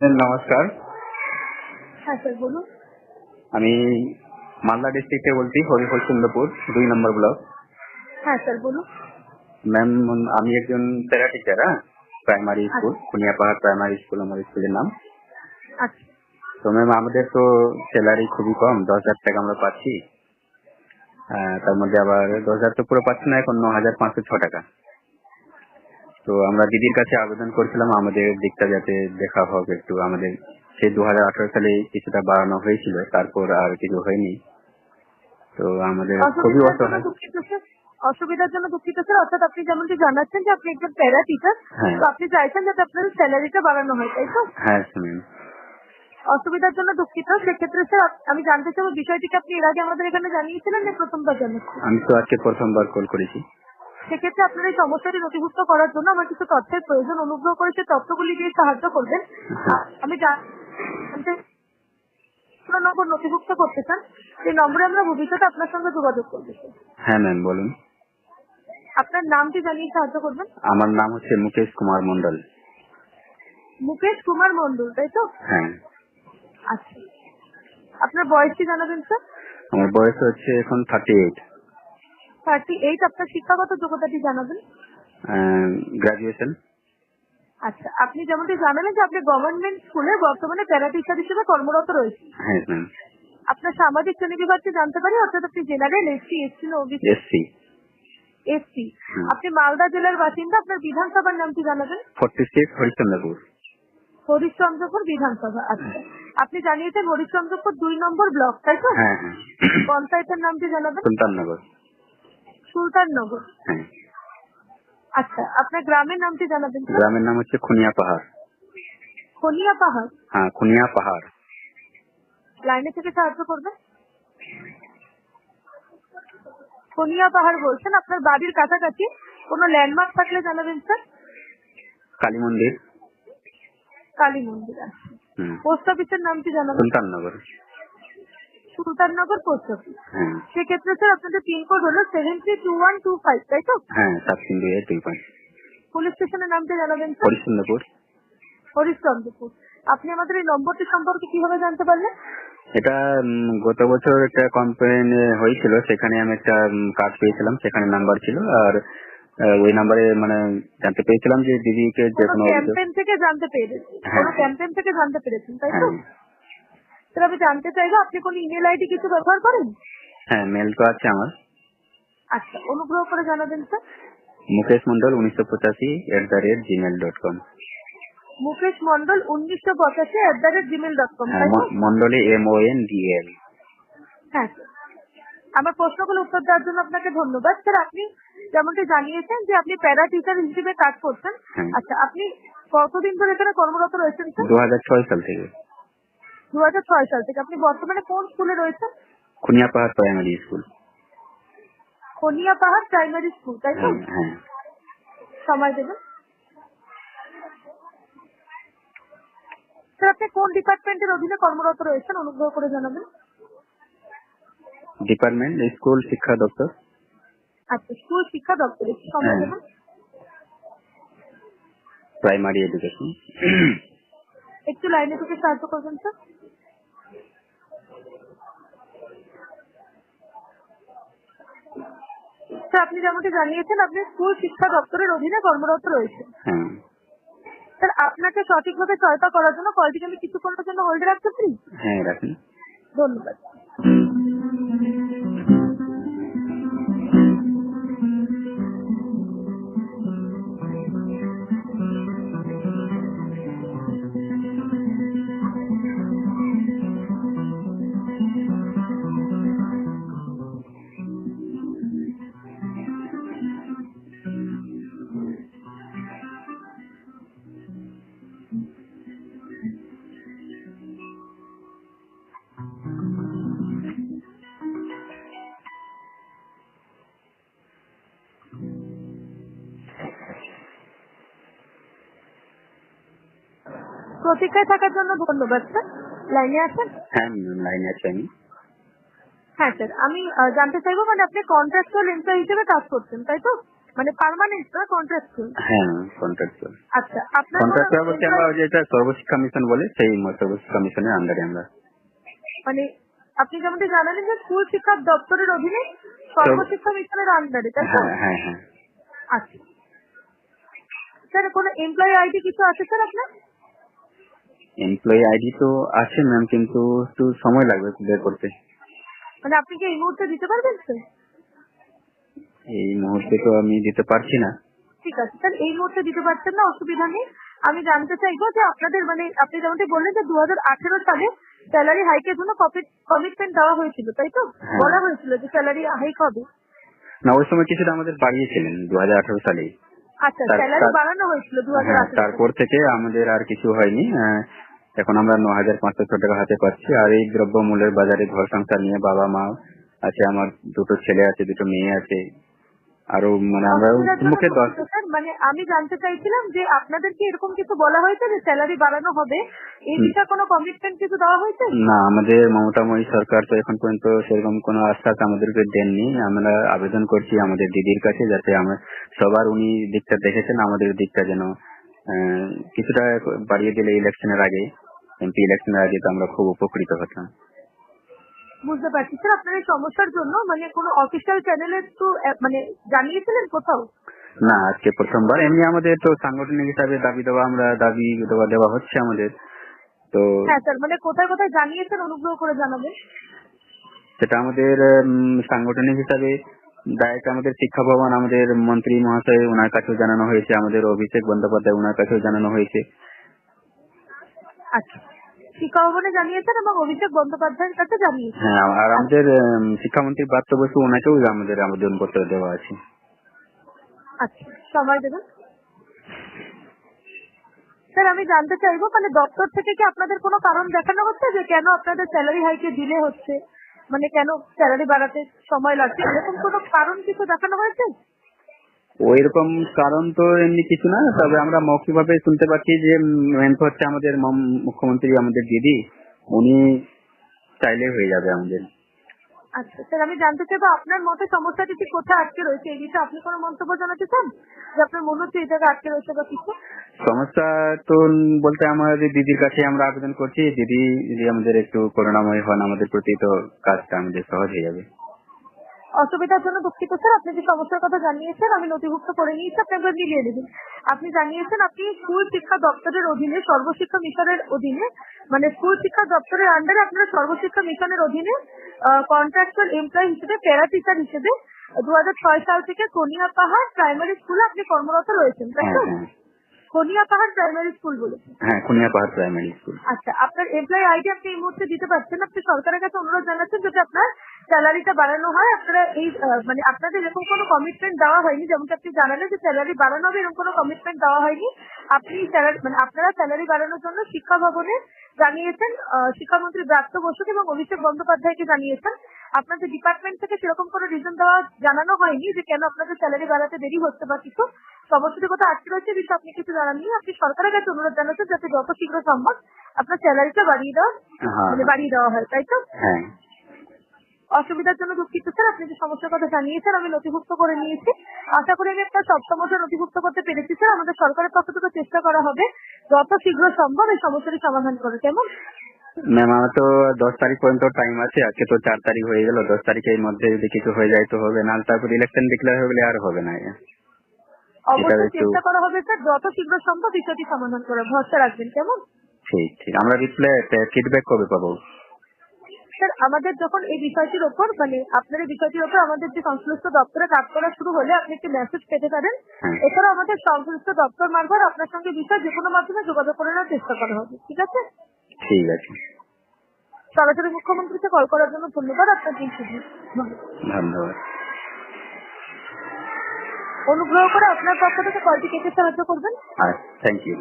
Sir, নমস্কার। হ্যাঁ sir বলুন। আমি মালদা ডিস্ট্রিক্টে বলছি হরিহর চন্দ্রপুর দুই নম্বর ব্লক। হ্যাঁ স্যার বলুন। ম্যাম আমি একজন প্যারা টিচার হ্যাঁ primary school Kuniyapahar primary school আমার স্কুলের নাম। আচ্ছা। তো ম্যাম আমাদের তো স্যালারি খুবই কম দশ হাজার টাকা আমরা পাচ্ছি। তার মধ্যে আবার দশ হাজার তো পুরো পাচ্ছি না এখন ন হাজার পাঁচশো ছ টাকা। তো আমরা দিদির কাছে আবেদন করছিলাম আমাদের দিকটা যাতে দেখা হোক একটু আমাদের। সেই দু হাজার আঠারো সালে কিছুটা বাড়ানো হয়েছিল তারপর আর কিছু হয়নি। তো আমাদের খুবই অসুবিধার জন্য অসহায়। অসুবিধার জন্য দুঃখিত স্যার। অর্থাৎ আপনি যেমনটি জানাচ্ছেন যে আপনি একজন প্যারা টিচার হ্যাঁ। তো আপনি চাইছেন যাতে আপনার স্যালারিটা বাড়ানো হয় তাই তো? হ্যাঁ ম্যাম অসুবিধার জন্য দুঃখিত। সেক্ষেত্রে স্যার আমি জানতে চাবো বিষয়টিকে আপনি এর আগে আমাদের এখানে জানিয়েছিলেন না প্রথমবার জানাচ্ছেন? আমি তো আজকে প্রথমবার কল করেছি। সেক্ষেত্রে আপনার এই সমস্যাটি নথিভুক্ত করার জন্য আমার কিছু তথ্যের প্রয়োজন। অনুগ্রহ করে সেই তথ্যগুলি দিয়ে সাহায্য করবেন। আমি জানতে নম্বর নথিভুক্ত করতে চান সেই নম্বরে আমরা ভবিষ্যতে আপনার সঙ্গে যোগাযোগ করব। হ্যাঁ ম্যাম বলুন। আপনার নামটি জানিয়ে সাহায্য করবেন? আমার নাম হচ্ছে মুকেশ কুমার মন্ডল মুকেশ কুমার মন্ডল তাই তো? হ্যাঁ। আচ্ছা। আপনার বয়সটি জানাবেন স্যার? আমার বয়স হচ্ছে এখন থার্টি এইট থার্টি এইট আপনার শিক্ষাগত যোগ্যতাটি জানাবেন? গ্রাজুয়েশন আচ্ছা আপনি যেমনটি জানালেন যে আপনি গভর্নমেন্ট স্কুলে বর্তমানে প্যারা টিচার হিসেবে কর্মরত রয়েছেন। হ্যাঁ ম্যাম আপনার সামাজিক শ্রেণি বিভাগটি জানতে পারি? অর্থাৎ আপনি জেনারেল এসসি এসটি না ওবিসি এসসি এসসি আপনি মালদা জেলার বাসিন্দা আপনার বিধানসভার নামটি জানাবেন? Forty six Harishchandrapur. হরিশ্চন্দ্রপুর বিধানসভা আচ্ছা। আপনি জানিয়েছেন হরিশ্চন্দ্রপুর দুই নম্বর ব্লক তাই তো? হ্যাঁ হ্যাঁ। পঞ্চায়েতের নামটি জানাবেন? সুলতাননগর। সুলতাননগর হ্যাঁ। আচ্ছা আপনার গ্রামের নামটি জানাবেন? গ্রামের নাম হচ্ছে খুনিয়া পাহাড়। খনিয়া পাহাড়? হ্যাঁ খুনিয়া পাহাড়। লাইনে থেকে সাহায্য করবেন খনিয়া পাহাড় বলছেন আপনার বাড়ির কাছাকাছি কোনো ল্যান্ডমার্ক থাকলে জানাবেন স্যার কালী মন্দির। কালী মন্দির আছে পোস্ট অফিসের নামটি জানাবেন। সুলতাননগর। সুলতাননগর পোস্ট অফিস সেক্ষেত্রে স্যার আপনাদের পিনকোড হলো seven three two one two five তাই তো? হ্যাঁ সাত তিন দুই দুই পাঁচ। পুলিশ স্টেশনের নামটা জানাবেন হরিশ্চন্দ্রপুর হরিশ্চন্দ্রপুর আপনি আমাদের এই নম্বরটি সম্পর্কে কীভাবে জানতে পারলেন? এটা গত বছর একটা কমপ্লেন হয়েছিল সেখানে আমি একটা কার্ড পেয়েছিলাম সেখানে নাম্বার ছিল আর ওই নাম্বারে মানে জানতে পেরেছিলাম যে দিদিকে যে কোনো ক্যাম্পেইন থেকে জানতে পেরেছেন হ্যাঁ। কোনো ক্যাম্পেইন থেকে জানতে পেরেছেন তাই তো? হ্যাঁ। স্যার আমি জানতে চাইব আপনি কোন ইমেল আইডি কিছু ব্যবহার করেন? হ্যাঁ মেল তো আছে আমার। আচ্ছা অনুগ্রহ করে জানাবেন স্যার। মুকেশ মন্ডল উনিশশো পঁচাশি at the rate Gmail dot com Mukesh Mondal উনিশশো পঁচাশি at the rate Gmail dot com হ্যাঁ মন্ডলে M O N D L হ্যাঁ স্যার। আমার প্রশ্নগুলো উত্তর দেওয়ার জন্য আপনাকে ধন্যবাদ স্যার। আপনি যেমনটি জানিয়েছেন যে আপনি প্যারা টিচার হিসেবে কাজ করছেন। হ্যাঁ। আচ্ছা আপনি কতদিন ধরে এখানে কর্মরত রয়েছেন স্যার? দু হাজার ছয় সাল থেকে। দু হাজার ছয় সাল থেকে। আপনি বর্তমানে কোন স্কুলে রয়েছেন? খুনিয়া পাহাড় প্রাইমারি স্কুল খনিয়া পাহাড় প্রাইমারি স্কুল তাই তো? হ্যাঁ হ্যাঁ। সময় দেবেন। স্যার আপনি কোন ডিপার্টমেন্টের অধীনে কর্মরত রয়েছেন? অনুগ্রহ করে জানাবেন। ডিপার্টমেন্ট স্কুল শিক্ষা দপ্তর। আচ্ছা স্কুল শিক্ষা দপ্তরে সময় হ্যাঁ। দেবেন। প্রাইমারি এডুকেশন একটু লাইনে থেকে সাহায্য করবেন স্যার। স্যার আপনি যেমনটি জানিয়েছেন আপনি স্কুল শিক্ষা দপ্তরের অধীনে কর্মরত রয়েছেন। হ্যাঁ। স্যার আপনাকে সঠিকভাবে সহায়তা করার জন্য কলটিকে আমি কিছুক্ষণের জন্য হোল্ডে রাখতে পারি? হ্যাঁ রাখুন। ধন্যবাদ। প্রতীক্ষায় থাকার জন্য ধন্যবাদ স্যার। লাইনে আছেন? হ্যাঁ লাইনে আছি আমি। হ্যাঁ স্যার আমি জানতে চাইব মানে আপনি কন্ট্রাকচুয়াল এমপ্লয় হিসেবে কাজ করছেন তাই তো? মানে পার্মানেন্ট না কন্ট্রাক্টুয়াল হ্যাঁ কন্ট্রাক্টর আচ্ছা আপনার কোনো কন্ট্রাক্টর বলতে আমরা যেটা সর্বশিক্ষা মিশন বলে সেই সর্বশিক্ষা মিশনের আন্ডারে আমরা। মানে আপনি যেমনটি জানালেন যে স্কুল শিক্ষা দপ্তরের অধীনে সর্বশিক্ষা মিশনের আন্ডারে তাই তো? হ্যাঁ হ্যাঁ হ্যাঁ। আচ্ছা। স্যার কোনো এমপ্লয়ি আইডি কিছু আছে স্যার আপনার? এমপ্লয়ি আইডি তো আছে ম্যাম কিন্তু একটু সময় লাগবে বের করতে। মানে আপনি কি এই মুহূর্তে দিতে পারবেন স্যার এই মুহূর্তে তো আমি দিতে পারছি না। ঠিক আছে স্যার এই মুহূর্তে দিতে পারছেন না অসুবিধা নেই। আমি জানতে চাইব যে আপনাদের মানে আপনি যেমনটি বললেন যে দুহাজার আঠারো সালে স্যালারি হাইকের জন্য কমিটমেন্ট দেওয়া হয়েছিল তাই তো? হ্যাঁ। বলা হয়েছিল যে স্যালারি হাইক হবে। না ওই সময় কিছুটা আমাদের বাড়িয়েছিলেন দু হাজার আঠারো সালে আচ্ছা স্যালারি বাড়ানো হয়েছিল দু হ্যাঁ তারপর থেকে আমাদের আর কিছু হয়নি এখন আমরা ন হাজার পাঁচশো টাকা হাতে পাচ্ছি। আর এই দ্রব্য মূল্যের বাজারে ঘর সংসার নিয়ে বাবা মা আছে আমার দুটো ছেলে আছে দুটো মেয়ে আছে। আরও মানে আমরা মুখে দশ মানে আমি জানতে চাইছিলাম যে আপনাদেরকে এরকম কিছু বলা হয়েছে যে স্যালারি বাড়ানো হবে? এই। বিষয়ে কোনো কমিটমেন্ট কিছু দেওয়া হয়েছে? না আমাদের মমতাময়ী সরকার তো এখন পর্যন্ত সেরকম কোনো আশ্বাস আমাদেরকে দেননি। আমরা আবেদন করছি আমাদের দিদির কাছে যাতে আমরা সবার উনি দিকটা দেখেছেন আমাদের দিকটা যেন কিছুটা বাড়িয়ে দিলে ইলেকশনের আগে। এমপি ইলেকশনের আগে তো আমরা খুব উপকৃত হতাম। বুঝতে পারছি। স্যার আপনার এই সমস্যার জন্য মানে কোনো অফিসিয়াল চ্যানেলে তো মানে জানিয়েছিলেন কোথাও? না আজকে প্রথমবার। এমনি আমাদের তো সাংগঠনিক হিসাবে দাবি দেওয়া আমরা দাবি দেওয়া দেওয়া হচ্ছে আমাদের। তো হ্যাঁ স্যার মানে কোথায় কোথায় জানিয়েছেন অনুগ্রহ করে জানাবেন। সেটা আমাদের সাংগঠনিক হিসাবে ডাইরেক্ট আমাদের শিক্ষা ভবন আমাদের মন্ত্রী মহাশয় ওনার কাছেও জানানো হয়েছে। আমাদের অভিষেক বন্দ্যোপাধ্যায় ওনার কাছেও জানানো হয়েছে। আচ্ছা। শিক্ষা ভবনে জানিয়েছেন এবং অভিষেক বন্দ্যোপাধ্যায়ের কাছে জানিয়েছেন। হ্যাঁ আর আমাদের উম, শিক্ষামন্ত্রী ব্রাত্য বসু ওনাকেও আমাদের আবেদন পত্র দেওয়া আছে। আচ্ছা সময় দেবেন? স্যার আমি জানতে চাইব মানে দপ্তর থেকে কি আপনাদের কোনো কারণ দেখানো হচ্ছে যে কেন আপনাদের স্যালারি হাইকে ডিলে হচ্ছে? মানে কেন স্যালারি বাড়াতে সময় লাগছে? এরকম কোনো কারণ কিছু দেখানো হয়েছে? ওই রকম কারণ তো এমনি কিছু না তবে আমরা মৌখিকভাবে শুনতে পাচ্ছি যে মেন হচ্ছে আমাদের মুখ্যমন্ত্রী আমাদের দিদি। উনি চাইলে হয়ে যাবে আমাদের। আচ্ছা স্যার আমি জানতে চাইব আপনার মতে সমস্যাটি ঠিক কোথায় আটকে রয়েছে? এই বিষয়ে আপনি কোনো মন্তব্য জানাতে চান? যে আপনার মনে হচ্ছে এই জায়গায় আটকে রয়েছে বা কিছু? সমস্যা তো বলতে আমাদের দিদির কাছে আমরা আবেদন করছি দিদি যদি আমাদের একটু করুণাময় হন আমাদের প্রতি তো কাজটা আমাদের সহজ হয়ে যাবে। অসুবিধার জন্য দুঃখিত, স্যার। আপনি যে সমস্যার কথা জানিয়েছেন, আমি নথিভুক্ত করে নিয়েছি আপনি একবার মিলিয়ে নেবেন আপনি জানিয়েছেন আপনি স্কুল শিক্ষা দপ্তরের অধীনে, সর্বশিক্ষা মিশনের অধীনে মানে স্কুল শিক্ষা দপ্তরের আন্ডারে আপনারা সর্বশিক্ষা মিশনের অধীনে কন্ট্রাকচুয়াল এমপ্লয় হিসেবে প্যারা টিচার হিসেবে, দু হাজার ছয় সাল থেকে কনিয়া পাহাড় প্রাইমারি স্কুলে আপনি কর্মরত রয়েছেন, তাই হ্যাঁ তো হ্যাঁ। কনিয়া পাহাড় প্রাইমারি স্কুল বলেছেন। হ্যাঁ খুনিয়া পাহাড় প্রাইমারি স্কুল আচ্ছা আপনার এমপ্লয় আইডি আপনি এই মুহূর্তে দিতে পারছেন? আপনি সরকারের কাছে অনুরোধ জানাচ্ছেন যদি আপনার স্যালারিটা বাড়ানো হয়। আপনারা এই মানে আপনাদের এরকম কোনো কমিটমেন্ট দেওয়া হয়নি যেমন আপনি জানালেন যে স্যালারি বাড়ানো হবে এরকম কোনো কমিটমেন্ট দেওয়া হয়নি। আপনি স্যালারি মানে আপনারা স্যালারি বাড়ানোর জন্য শিক্ষা ভবনে জানিয়েছেন শিক্ষামন্ত্রী ব্রাত্য বসুক এবং অভিষেক বন্দ্যোপাধ্যায়কে জানিয়েছেন আপনাদের ডিপার্টমেন্ট থেকে সেরকম কোনো রিজন দেওয়া জানানো হয়নি যে কেন আপনাদের স্যালারি বাড়াতে দেরি হচ্ছে বা কিছু। সমস্যাটি কোথাও আটকে রয়েছে বিষয়ে আপনি কিছু জানাননি। আপনি সরকারের কাছে অনুরোধ জানাচ্ছেন যাতে যত শীঘ্র সম্ভব আপনার স্যালারিটা বাড়িয়ে দেওয়া হ্যাঁ। মানে বাড়িয়ে দেওয়া হয় তাই তো? হ্যাঁ। অসুবিধার জন্য দুঃখিত স্যার। আপনি যে সমস্যার কথা জানিয়েছেন আমি নথিভুক্ত করে নিয়েছি। আশা করি আমি একটা সমস্যা নথিভুক্ত করতে পেরেছি স্যার। আমাদের সরকারের পক্ষ থেকে চেষ্টা করা হবে যত শীঘ্র সম্ভব এই সমস্যাটি সমাধান করে কেমন? ম্যাম আমার তো দশ তারিখ পর্যন্ত টাইম আছে। আজকে তো চার তারিখ হয়ে গেল। দশ তারিখের মধ্যে যদি কিছু হয়ে যায় তো হবে। না তারপর ইলেকশন ডিক্লেয়ার হয়ে গেলে আর হবে না। অবশ্যই চেষ্টা করা হবে স্যার যত শীঘ্র সম্ভব বিষয়টি সমাধান করার ভরসা রাখবেন কেমন? ঠিক ঠিক। আমরা রিপ্লাই ফিডব্যাক কবে পাবো? স্যার আমাদের যখন এই বিষয়টির ওপর মানে আপনার এই বিষয়টির ওপর আমাদের যে সংশ্লিষ্ট দপ্তরে কাজ করা শুরু হলে আপনি একটি মেসেজ পেতে পারেন। হ্যাঁ। এছাড়াও আমাদের সংশ্লিষ্ট দপ্তর মারফত আপনার সঙ্গে বিষয় যে কোনো মাধ্যমে যোগাযোগ করে নেওয়ার চেষ্টা করা হবে। ঠিক আছে? ঠিক আছে। সরাসরি মুখ্যমন্ত্রীকে কল করার জন্য ধন্যবাদ আপনাকে ধন্যবাদ। অনুগ্রহ করে আপনার পক্ষ থেকে কলটি কেটে সাহায্য করবেন? Thank you